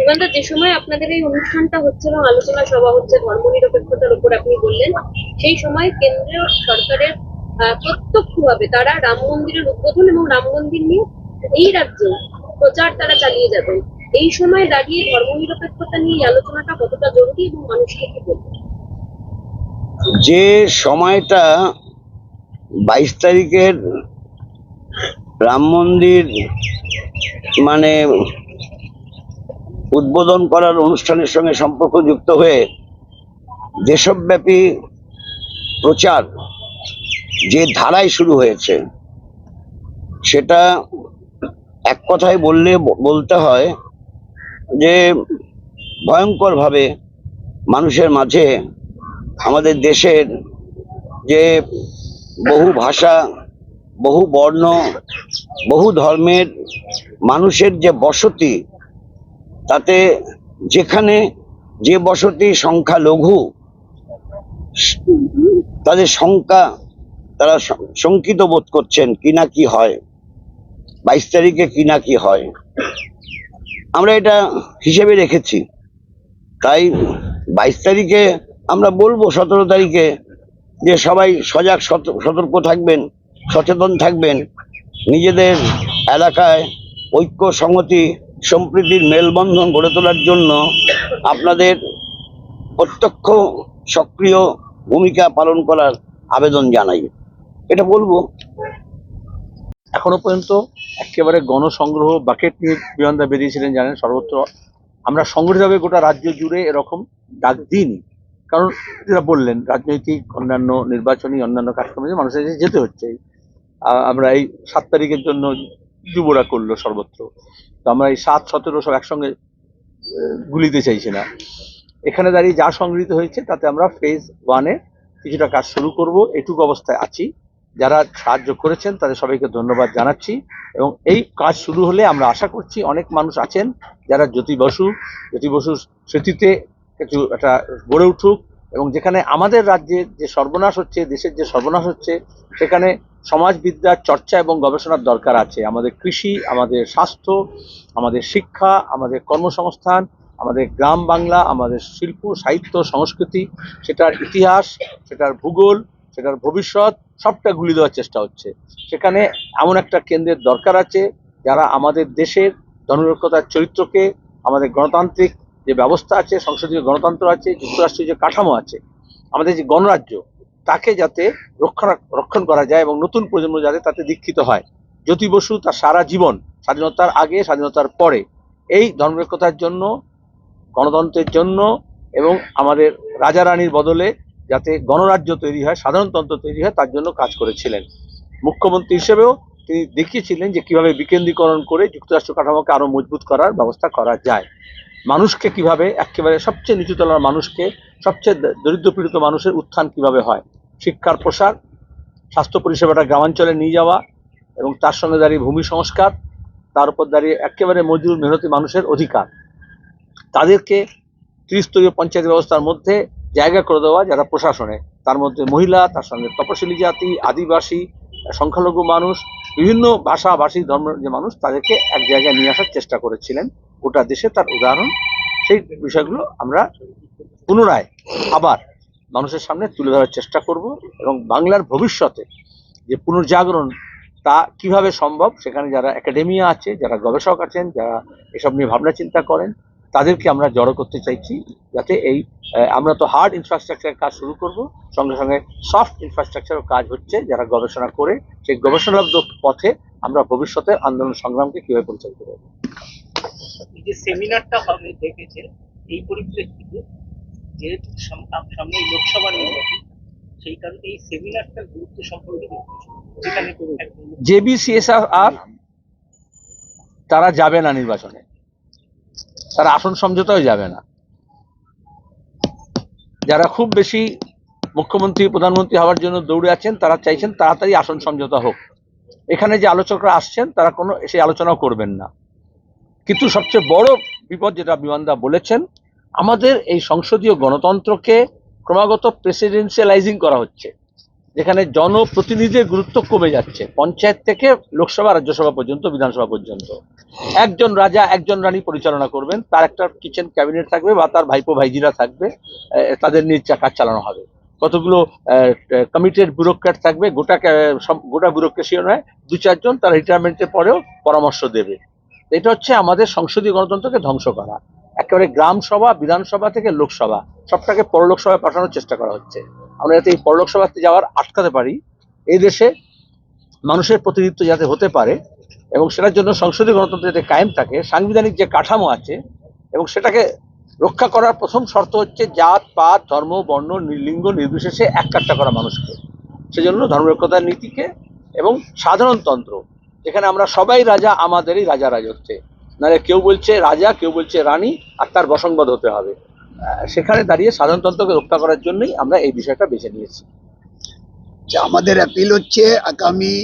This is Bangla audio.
বিমানদা যে সময় আপনাদের এই অনুষ্ঠানটা হচ্ছে এবং আলোচনা সভা হচ্ছে, ধর্মনিরপেক্ষতার উপর আপনি বললেন, সেই সময় কেন্দ্রীয় সরকারের প্রত্যক্ষভাবে তারা রাম মন্দিরের উদ্বোধন এবং রাম মন্দির নিয়ে এই রাজ্যে প্রচার তারা চালিয়ে যাবেন। এই সময় দাঁড়িয়ে ধর্মনিরপেক্ষতা নিয়ে আলোচনাটা কতটা জরুরি এবং মানুষকে কি বলবেন? যে সময়টা বাইশ তারিখের রাম মন্দির মানে উদ্বোধন করার অনুষ্ঠানের সঙ্গে সম্পর্কযুক্ত হয়ে দেশব্যাপী প্রচার যে ধারায় শুরু হয়েছে, সেটা এক কথায় বললে, বলতে হয় যে ভয়ঙ্করভাবে মানুষের মাঝে আমাদের দেশের যে বহু ভাষা, বহু বর্ণ, বহু ধর্মের মানুষের যে বসতি তাতে যেখানে যে বসতি সংখ্যা লঘু, তাদের সংখ্যা তারা শঙ্কিত বোধ করছেন কি না কি হয়, বাইশ তারিখে কি না কি হয়। আমরা এটা হিসেবে রেখেছি। তাই বাইশ তারিখে আমরা বলব সতেরো তারিখে যে সবাই সজাগ, সত- সতর্ক থাকবেন, সচেতন থাকবেন। নিজেদের এলাকায় ঐক্য, সংহতি সম্প্রীতির মেলবন্ধন গড়ে তোলার জন্য আপনাদের প্রত্যক্ষ সক্রিয় ভূমিকা পালন করার আবেদন জানাই। এটা বলব। এখনও পর্যন্ত একেবারে গণসংগ্রহ বাকেট নিয়ে বিমানদা বেরিয়েছিলেন জানেন সর্বত্র। আমরা সংগঠিতভাবে গোটা রাজ্য জুড়ে এরকম ডাক দিইনি। কারণ যেটা বললেন, রাজনৈতিক, অন্যান্য নির্বাচনী, অন্যান্য কাজকর্মে মানুষের যেতে হচ্ছে। আমরা এই সাত তারিখের জন্য যুবরা করল সর্বত্র। তো আমরা এই সাত, সতেরো সব একসঙ্গে গুলিতে চাইছি না। এখানে দাঁড়িয়ে যা সংগৃহীত হয়েছে, তাতে আমরা ফেজ ওয়ানে কিছুটা কাজ শুরু করব। এটুকু অবস্থায় আছি। যারা সাহায্য করেছেন, তাদের সবাইকে ধন্যবাদ জানাচ্ছি। এবং এই কাজ শুরু হলে আমরা আশা করছি অনেক মানুষ আছেন। যারা জ্যোতি বসু, জ্যোতি বসুর স্মৃতিতে কিছু একটা গড়ে উঠুক। এবং যেখানে আমাদের রাজ্যে যে সর্বনাশ হচ্ছে, দেশের যে সর্বনাশ হচ্ছে, সেখানে সমাজবিদ্যার চর্চা এবং গবেষণার দরকার আছে। আমাদের কৃষি, আমাদের স্বাস্থ্য, আমাদের শিক্ষা, আমাদের কর্মসংস্থান, আমাদের গ্রাম বাংলা, আমাদের শিল্প, সাহিত্য, সংস্কৃতি, সেটার ইতিহাস, সেটার ভূগোল, সেটার ভবিষ্যৎ, সবটা গুলি দেওয়ার চেষ্টা হচ্ছে। সেখানে এমন একটা কেন্দ্রের দরকার আছে, যারা আমাদের দেশের জনরক্ষতার চরিত্রকে, আমাদের গণতান্ত্রিক যে ব্যবস্থা আছে, সংসদীয় গণতন্ত্র আছে যুক্তরাষ্ট্রীয় যে কাঠামো আছে, আমাদের যে গণরাজ্য, তাকে যাতে রক্ষণ রক্ষণ করা যায় এবং নতুন প্রজন্ম যাতে তাতে দীক্ষিত হয়। জ্যোতি বসু তার সারা জীবন, স্বাধীনতার আগে, স্বাধীনতার পরে, এই ধর্মনিরক্ষতার জন্য, গণতন্ত্রের জন্য এবং আমাদের রাজা রানীর বদলে যাতে গণরাজ্য তৈরি হয়, সাধারণতন্ত্র তৈরি হয়, তার জন্য কাজ করেছিলেন। মুখ্যমন্ত্রী হিসেবেও তিনি দেখিয়েছিলেন যে কীভাবে বিকেন্দ্রীকরণ করে যুক্তরাষ্ট্র কাঠামোকে আরও মজবুত করার ব্যবস্থা করা যায়। মানুষকে কীভাবে একেবারে সবচেয়ে নিচু তলার মানুষকে সবচেয়ে দরিদ্র পীড়িত মানুষের উত্থান কীভাবে হয়? শিক্ষার প্রসার, স্বাস্থ্য পরিষেবাটা গ্রামাঞ্চলে নিয়ে যাওয়া এবং তার সঙ্গে দাঁড়িয়ে ভূমি সংস্কার, তার উপর দাঁড়িয়ে একেবারে মজুর মেহনতি মানুষের অধিকার। তাদেরকে ত্রিস্তরীয় পঞ্চায়েত ব্যবস্থার মধ্যে জায়গা করে দেওয়া যারা প্রশাসনে, তার মধ্যে মহিলা, তার সঙ্গে তপশিলি জাতি, আদিবাসী, সংখ্যালঘু মানুষ, বিভিন্ন ভাষাভাষী ধর্মের যে মানুষ, তাদেরকে এক জায়গায় নিয়ে আসার চেষ্টা করেছিলেন। গোটা দেশে তার উদাহরণ। সেই বিষয়গুলো আমরা পুনরায় আবার মানুষের সামনে তুলে ধরার চেষ্টা করব এবং বাংলার ভবিষ্যতে যে পুনর্জাগরণ, তা কীভাবে সম্ভব, সেখানে যারা একাডেমিয়া আছে, যারা গবেষক আছেন, যারা এসব নিয়ে ভাবনা চিন্তা করেন, তাদেরকে আমরা জড়ো করতে চাইছি যাতে এই আমরা তো হার্ড ইনফ্রাস্ট্রাকচারের কাজ শুরু করব, সঙ্গে সঙ্গে সফট ইনফ্রাস্ট্রাকচারও কাজ হচ্ছে যারা গবেষণা করে, সেই গবেষণালব্ধ পথে আমরা ভবিষ্যতের আন্দোলন সংগ্রামকে কীভাবে পরিচালিত করব। এই যে সেমিনারটা হবে দেখেছে এই পরিপ্রেক্ষিতে যেহেতু সাম- সামনে লোকসভা নির্বাচন, সেই কারণে এই সেমিনারটার গুরুত্ব সম্পর্কে যেখানে জেবিসিএসআর তারা যাবে না নির্বাচনে। তারা আসন সমঝোতাও যাবে না। যারা খুব বেশি মুখ্যমন্ত্রী, প্রধানমন্ত্রী হওয়ার জন্য দৌড়ে আছেন, তারা চাইছেন তাড়াতাড়ি আসন সমঝোতা হোক। এখানে যে আলোচকরা আসছেন, তারা কোনো, সেই আলোচনাও করবেন না। কিন্তু সবচেয়ে বড় বিপদ যেটা বিমানদা বলেছেন, আমাদের এই সংসদীয় গণতন্ত্রকে ক্রমাগত প্রেসিডেন্সিয়ালাইজিং করা হচ্ছে, যেখানে জনপ্রতিনিধির গুরুত্ব কমে যাচ্ছে, পঞ্চায়েত থেকে লোকসভা, রাজ্যসভা পর্যন্ত, বিধানসভা পর্যন্ত। একজন রাজা, একজন রানী পরিচালনা করবেন, তার একটা কিচেন ক্যাবিনেট থাকবে বা তার ভাইপো, ভাইজিরা থাকবে তাদের নিয়ে কাজ চালানো হবে। কতগুলো কমিটেড ব্যুরোক্র্যাট থাকবে গোটা গোটা ব্যুরোক্রেসিও নয়, দু চারজন তার রিটায়ারমেন্টের পরেও পরামর্শ দেবে। এটা হচ্ছে আমাদের সংসদীয় গণতন্ত্রকে ধ্বংস করা। একেবারে গ্রাম সভা, বিধানসভা থেকে লোকসভা, সবটাকে পরলোকসভায় পাঠানোর চেষ্টা করা হচ্ছে। আমরা যাতে এই পরলোকসভাতে যাওয়ার আটকাতে পারি, এই দেশে মানুষের প্রতিনিধিত্ব যাতে হতে পারে এবং সেটার জন্য সংসদীয় গণতন্ত্র যাতে কায়েম থাকে, সাংবিধানিক যে কাঠামো আছে এবং সেটাকে রক্ষা করার প্রথম শর্ত হচ্ছে জাত, পাত, ধর্ম, বর্ণ, লিঙ্গ নির্বিশেষে এক করা মানুষকে। সেজন্য ধর্মরক্ষতার নীতিকে এবং সাধারণতন্ত্র যেখানে আমরা সবাই রাজা, আমাদেরই রাজা রাজত্বে। নাহলে কেউ বলছে রাজা, কেউ বলছে রানী, আর তার বসংবাদ হতে হবে। সেখানে দাঁড়িয়ে সাধারণতন্ত্রকে রক্ষা করার জন্যই আমরা এই বিষয়টা বেছে নিয়েছি। আমাদের অ্যাপিল হচ্ছে আগামী